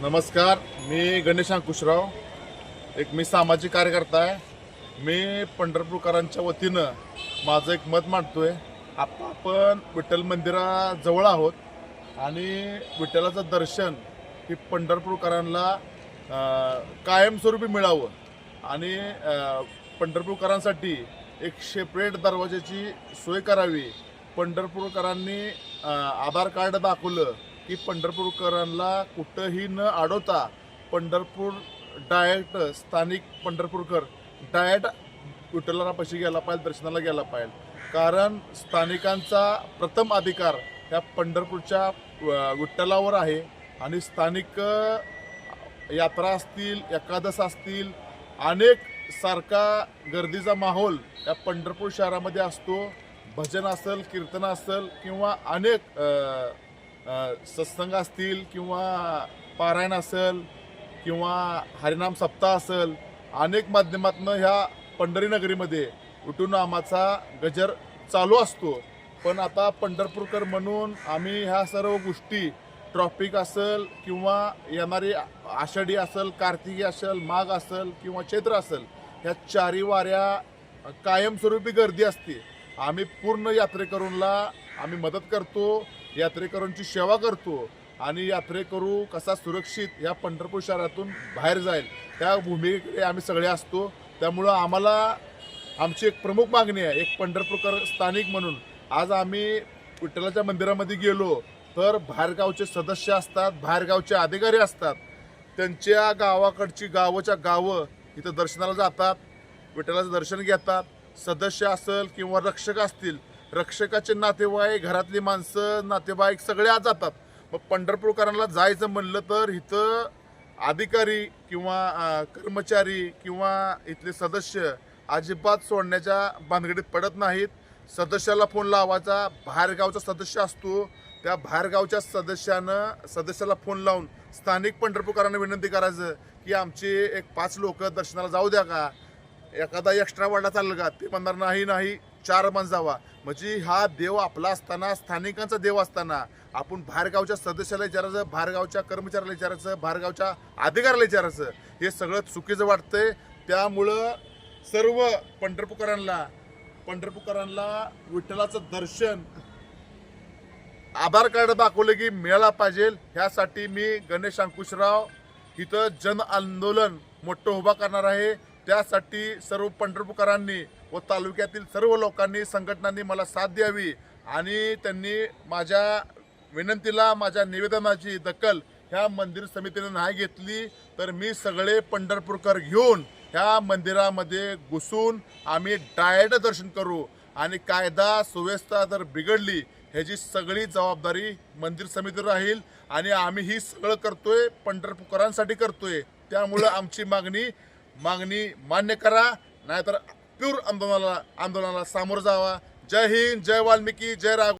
नमस्कार मी गणेश अंकुशराव. एक मी सामाजिक कार्यकर्ता आहे. मी पंढरपूरकरांच्या वतीनं माझं एक मत मांडतोय. आता आपण विठ्ठल मंदिराजवळ आहोत आणि विठ्ठलाचं दर्शन हे पंढरपूरकरांना कायमस्वरूपी मिळावं आणि पंढरपूरकरांसाठी एक सेपरेट दरवाजाची सोय करावी. पंढरपूरकरांनी आधार कार्ड दाखवलं की पंढरपूरकरांना कुठंही न अडवता पंढरपूर डायट स्थानिक पंढरपूरकर डायट विठ्ठलापाशी गेला पाहिजे दर्शनाला गेला पाहिजे. कारण स्थानिकांचा प्रथम अधिकार ह्या पंढरपूरच्या विठ्ठलावर आहे. आणि स्थानिक यात्रा असतील एकादश असतील अनेक सारखा गर्दीचा माहोल या पंढरपूर शहरामध्ये असतो. भजन असेल कीर्तन असेल किंवा अनेक सत्संग असतील किंवा पारायण असेल किंवा हरिनाम सप्ताह असेल अनेक माध्यमातनं ह्या पंढरी नगरीमध्ये विठुनामाचा गजर चालू असतो. पण आता पंढरपूरकर म्हणून आम्ही ह्या सर्व गोष्टी ट्रॉफिक असेल किंवा येणारी आषाढी असेल कार्तिकी असेल माघ असेल किंवा चैत्र असेल ह्या चारी वाऱ्या कायमस्वरूपी गर्दी असते. आम्ही पूर्ण यात्रेकरूंना आम्ही मदत करतो. यात्रेकरूंची सेवा करतो आणि यात्रेकरू कसा सुरक्षित या पंढरपूर शहरातून बाहेर जाईल त्या भूमिकेकडे आम्ही सगळे असतो. त्यामुळं आम्हाला आमची एक प्रमुख मागणी आहे एक पंढरपूरकर स्थानिक म्हणून. आज आम्ही विठ्ठलाच्या मंदिरामध्ये गेलो तर बाहेरगावचे सदस्य असतात बाहेरगावचे अधिकारी असतात. त्यांच्या गावाकडची गावाच्या गावं इथं दर्शनाला जातात विठ्ठलाचं दर्शन घेतात. सदस्य असेल किंवा रक्षक असतील रक्षकाचे नातेवाईक घरातली माणसं नातेवाईक सगळे आज जातात. मग पंढरपूरकरांना जायचं म्हणलं तर इथं अधिकारी किंवा कर्मचारी किंवा इथले सदस्य अजिबात सोडण्याच्या भानगडीत पडत नाहीत. सदस्याला फोन लावायचा बाहेरगावचा सदस्य असतो. त्या बाहेरगावच्या सदस्यानं सदस्याला फोन लावून स्थानिक पंढरपूरकरांना विनंती करायचं की आमचे एक पाच लोक दर्शनाला जाऊ द्या का? एखादा एक्स्ट्रा वाढला चाललं का? ते म्हणणार नाही नाही. चार मन जावा. म्हणजे हा देव आपला असताना स्थानिकांचा देव असताना आपण बाहेरगावच्या सदस्याला विचारायचं बाहेरगावच्या कर्मचाऱ्याला विचारायचं बाहेरगावच्या अधिकाऱ्याला विचारायचं. हे सगळं चुकीचं वाटतंय. त्यामुळं सर्व पंढरपूरकरांना पंढरपूरकरांना विठ्ठलाचं दर्शन आधार कार्ड दाखवलं की मिळाला पाहिजे. ह्यासाठी मी गणेश अंकुशराव इथं जन आंदोलन मोठं उभा करणार आहे. त्यासाठी सर्व पंढरपूरकरांनी व तालुक्यातील सर्व लोकांनी संघटनांनी मला साथ द्यावी आणि त्यांनी माझ्या विनंतीला माझ्या निवेदनाची दखल ह्या मंदिर समितीने नाही घेतली तर मी सगळे पंढरपूरकर घेऊन ह्या मंदिरामध्ये घुसून आम्ही डायरेक्ट दर्शन करू आणि कायदा सुव्यवस्था जर बिघडली ह्याची सगळी जबाबदारी मंदिर समितीवर राहील आणि आम्ही ही सगळं करतोय पंढरपूरकरांसाठी करतोय. त्यामुळं आमची मागणी मागणी मान्य करा नाहीतर प्यूर आंदोलनाला आंदोलनाला सामोरं जावा. जय हिंद जय वाल्मिकी जय राघ